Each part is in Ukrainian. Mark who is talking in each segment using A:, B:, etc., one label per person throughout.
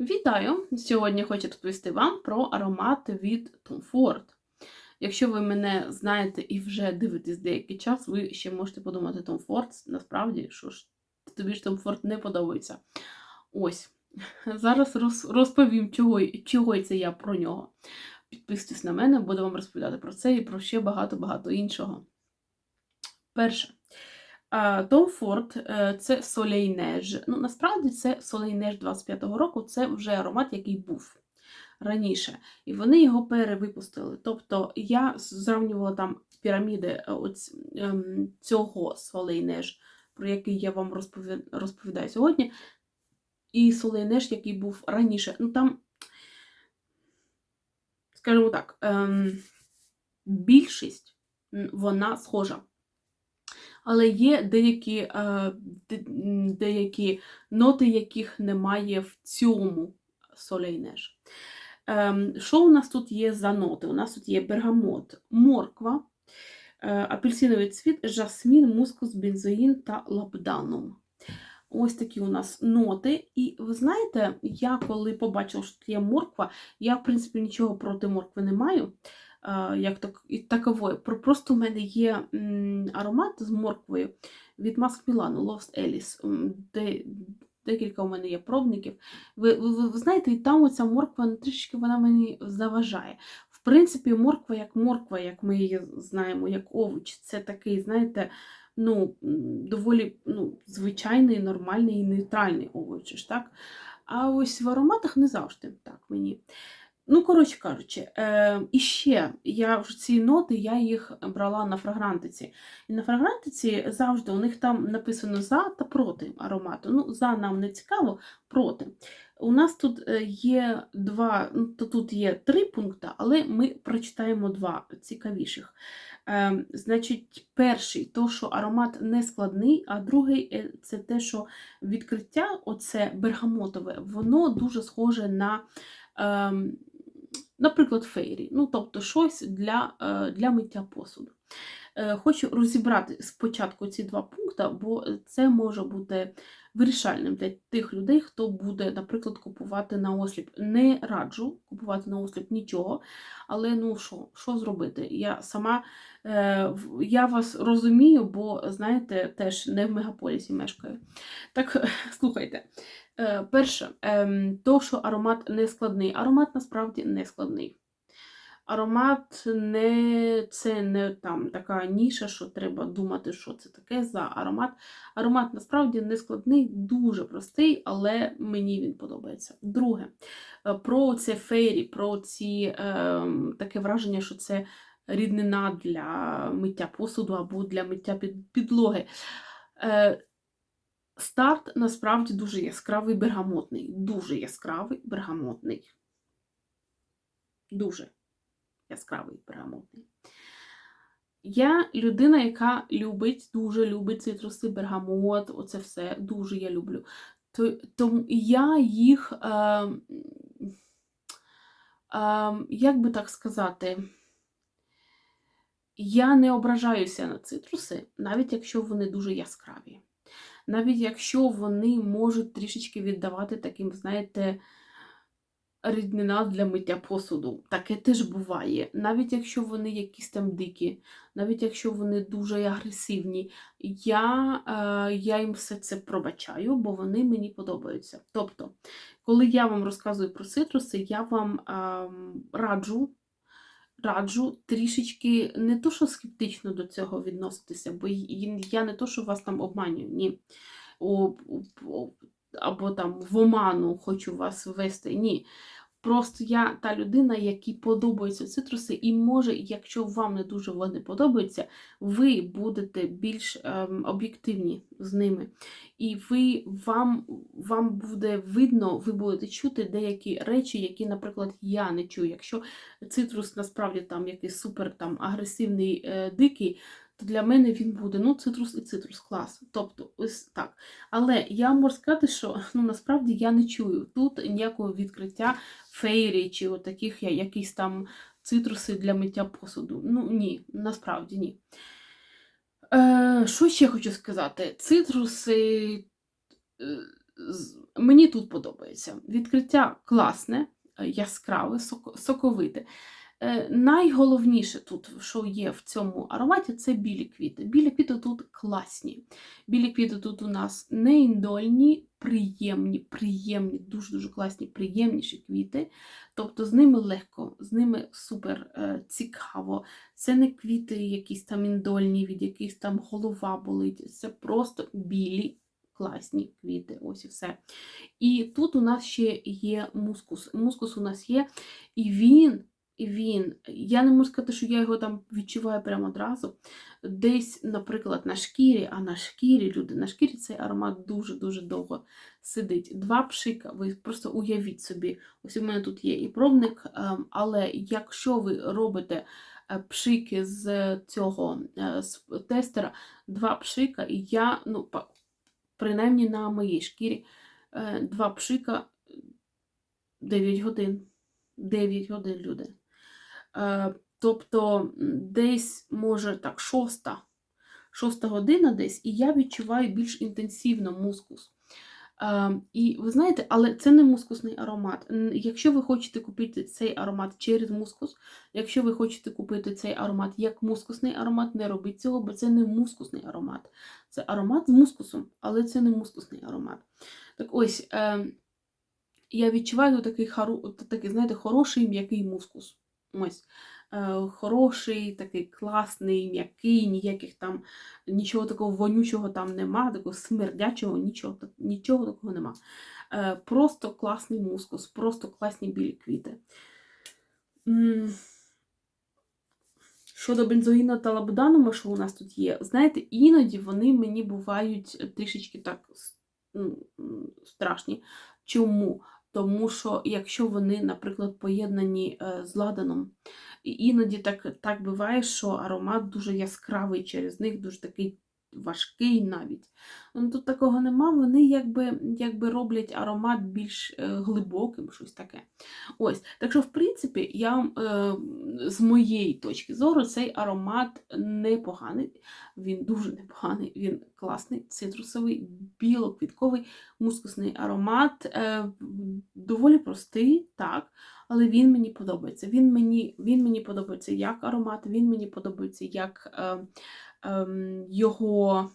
A: Вітаю! Сьогодні хочу розповісти вам про аромат від Tom Ford. Якщо ви мене знаєте і вже дивитесь деякий час, ви ще можете подумати Tom Ford, насправді, що ж тобі ж Tom Ford не подобається. Ось. Зараз розповім, чого, чого це я про нього. Підписуйтесь на мене, буду вам розповідати про це і про ще багато-багато іншого. Перше. Том Форд е, це Солейнеж. Ну, насправді це Солейнеж 25-го року, це вже аромат, який був раніше. І вони його перевипустили. Тобто я зрівнювала там піраміди е, оць, ем, цього Солейнеж, про який я вам розповідаю сьогодні. І Солейнеж, який був раніше. Ну там, скажімо так, ем, більшість вона схожа. Але є деякі е, деякі ноти, яких немає в цьому солейнеж. Ем, що у нас тут є за ноти? У нас тут є бергамот, морква, е, апельсиновий цвіт, жасмін, мускус, бензоїн та лабданум. Ось такі у нас ноти. І ви знаєте, я коли побачила, що тут є морква, я, в принципі, нічого проти моркви не маю як так, такової. Просто у мене є аромат з морквою від Маск Мілану Lost Alice. Де, Декілька у мене є пробників. Ви, ви, ви знаєте, і там оця морква трішки вона мені заважає. В принципі, морква як морква, як ми її знаємо, як овоч, це такий, знаєте, ну, доволі ну, звичайний, нормальний і нейтральний овоч. так? А ось в ароматах не завжди так мені. Ну, коротше кажучи, е, і ще я вже ці ноти я їх брала на фрагрантиці. І на фрагрантиці завжди у них там написано за та проти аромату. Ну, за нам не цікаво, проти. У нас тут е, є два, ну, то тут є три пункти, але ми прочитаємо два цікавіших. Е, Значить, перший то, що аромат не складний, а другий е, це те, що відкриття, оце бергамотове, воно дуже схоже на. Е, наприклад, фейрі, ну, тобто щось для, е, для миття посуду. Е, хочу розібрати спочатку ці два пункти, бо це може бути вирішальним для тих людей, хто буде, наприклад, купувати на осліп. Не раджу купувати на осліп нічого, але ну що що зробити? Я сама е, я вас розумію, бо, знаєте, теж не в мегаполісі мешкаю. Так, слухайте. Е, перше, ем, то, що аромат не складний. Аромат насправді не складний. Аромат не це не там така ніша, що треба думати, що це таке за аромат. Аромат насправді не складний, дуже простий, але мені він подобається. Друге, е, про це фейрі, про ці е, таке враження, що це ріднина для миття посуду або для миття під, підлоги. Е, Старт насправді дуже яскравий бергамотний. Дуже яскравий бергамотний. Дуже яскравий бергамотний. Я людина, яка любить, дуже любить цитруси, бергамот, оце все дуже я люблю. Тому я їх, е, е, як би так сказати, я не ображаюся на цитруси, навіть якщо вони дуже яскраві навіть якщо вони можуть трішечки віддавати таким, знаєте, ріднина для миття посуду. Таке теж буває. Навіть якщо вони якісь там дикі, навіть якщо вони дуже агресивні, я е, я їм все це пробачаю, бо вони мені подобаються. Тобто, коли я вам розказую про цитруси, я вам е, раджу раджу трішечки не то, що скептично до цього відноситися, бо я не то, що вас там обманюю, ні. Або там в оману хочу вас ввести. Ні. Просто я та людина, якій подобаються цитруси, і може, якщо вам не дуже вони подобаються, ви будете більш ем, об'єктивні з ними. І ви, вам вам буде видно, ви будете чути деякі речі, які, наприклад, я не чую. Якщо цитрус насправді там якийсь супер там агресивний, е, дикий, то для мене він буде ну, цитрус і цитрус клас. Тобто, ось так. Але я можу сказати, що ну, насправді я не чую тут ніякого відкриття фейрі чи таких якісь там цитруси для миття посуду. Ну, ні, насправді ні. Е, Що ще хочу сказати? Цитруси. Е, Мені тут подобається. Відкриття класне, яскраве, соковите. Е, Найголовніше тут, що є в цьому ароматі, це білі квіти. Білі квіти тут класні. Білі квіти тут у нас не індольні, приємні, приємні, дуже-дуже класні, приємніші квіти. Тобто з ними легко, з ними супер е, цікаво. Це не квіти якісь там індольні, від яких там голова болить. Це просто білі, класні квіти. Ось і все. І тут у нас ще є мускус. Мускус у нас є, і він. Він, я не можу сказати, що я його там відчуваю прямо одразу. Десь, наприклад, на шкірі, а на шкірі, люди, на шкірі цей аромат дуже-дуже довго сидить. Два пшика, ви просто уявіть собі, ось у мене тут є і пробник, ем, але якщо ви робите е, пшики з цього е, з тестера, два пшика, і я, ну, принаймні на моїй шкірі, е, два пшика 9 годин. 9 годин люди. Е, Тобто десь, може, так, шоста, шоста година десь, і я відчуваю більш інтенсивно мускус. Е, І ви знаєте, але це не мускусний аромат. Якщо ви хочете купити цей аромат через мускус, якщо ви хочете купити цей аромат як мускусний аромат, не робіть цього, бо це не мускусний аромат. Це аромат з мускусом, але це не мускусний аромат. Так ось, е, я відчуваю такий, такий знаєте, хороший м'який мускус. Ось. Е, хороший, такий класний, м'який, ніяких там, нічого такого вонючого там нема, такого смердячого, нічого, нічого такого нема. Е, просто класний мускус, просто класні білі квіти. Щодо бензоїна та лабуданума, що у нас тут є, знаєте, іноді вони мені бувають трішечки так м, страшні. Чому? Тому що якщо вони, наприклад, поєднані е, з ладаном, іноді так, так буває, що аромат дуже яскравий через них, дуже такий важкий навіть. Ну, тут такого нема, вони якби, якби роблять аромат більш е, глибоким, щось таке. Ось, так що, в принципі, я е, з моєї точки зору, цей аромат непоганий. Він дуже непоганий, він класний, цитрусовий, білоквітковий, мускусний аромат. Е, доволі простий, так, але він мені подобається. Він мені, він мені подобається як аромат, він мені подобається як е, його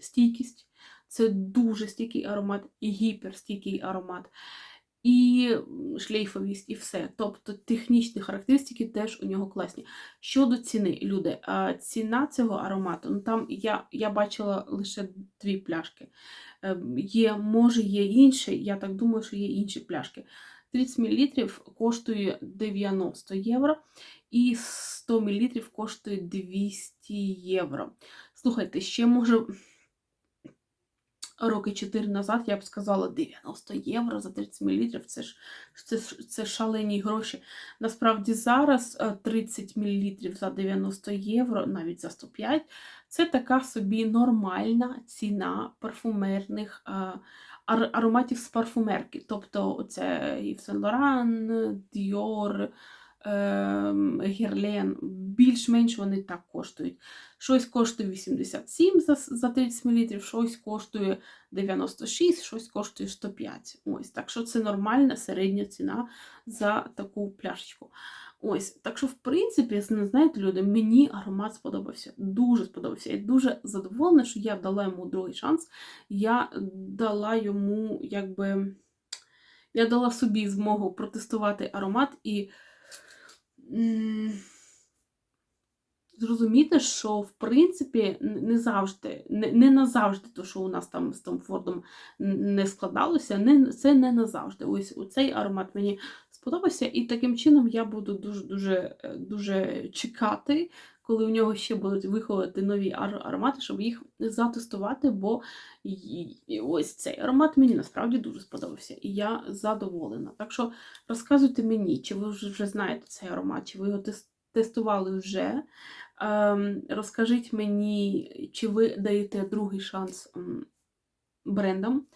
A: стійкість. Це дуже стійкий аромат і гіперстійкий аромат. І шлейфовість, і все. Тобто технічні характеристики теж у нього класні. Щодо ціни, люди, ціна цього аромату, ну там я, я бачила лише дві пляшки. Ем, Є, може, є інші, я так думаю, що є інші пляшки. 30 мл коштує 90 євро, і 100 мл коштує 200 євро. Слухайте, ще може роки 4 назад я б сказала 90 євро за 30 мл. Це ж це, це шалені гроші. Насправді зараз е, 30 мл за 90 євро, навіть за 105, це така собі нормальна ціна парфумерних е, ар- ароматів з парфумерки. Тобто це Yves Saint Laurent, Dior, ем, Герлен. Більш-менш вони так коштують. Щось коштує 87 за, за 30 мл, щось коштує 96, щось коштує 105. Ось, так що це нормальна середня ціна за таку пляшечку. Ось, так що, в принципі, знаєте, люди, мені аромат сподобався. Дуже сподобався. Я дуже задоволена, що я дала йому другий шанс. Я дала йому, якби. Я дала собі змогу протестувати аромат і. м, Зрозуміти, що в принципі не завжди, не, не назавжди, то, що у нас там з Том Фордом н- не складалося, не, це не назавжди. Ось цей аромат мені сподобався, і таким чином я буду дуже дуже е, дуже чекати, коли у нього ще будуть виходити нові ар- аромати, щоб їх затестувати, бо і- ось цей аромат мені насправді дуже сподобався, і я задоволена. Так що розказуйте мені, чи ви вже, знаєте цей аромат, чи ви його тес- тестували вже. Ем, розкажіть мені, чи ви даєте другий шанс брендам.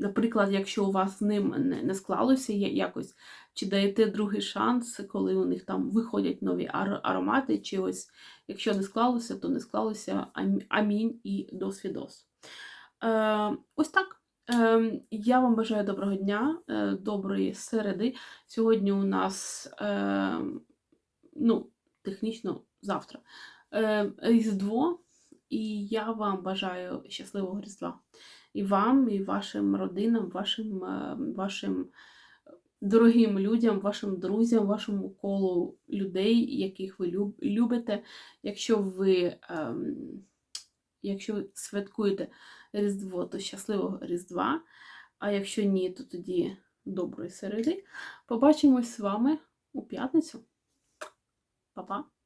A: Наприклад, якщо у вас з ним не, склалося якось, чи даєте другий шанс, коли у них там виходять нові ар- аромати, чи ось якщо не склалося, то не склалося. Амінь і досвідос. Е, ось так. Ем, Я вам бажаю доброго дня, е, доброї середи. Сьогодні у нас, ну, технічно завтра, е, Різдво, і я вам бажаю щасливого Різдва. І вам, і вашим родинам, вашим, е, вашим дорогим людям, вашим друзям, вашому колу людей, яких ви любите. Якщо ви, ем, якщо святкуєте Різдво, то щасливого Різдва. А якщо ні, то тоді доброї середи. Побачимось з вами у п'ятницю. Па-па!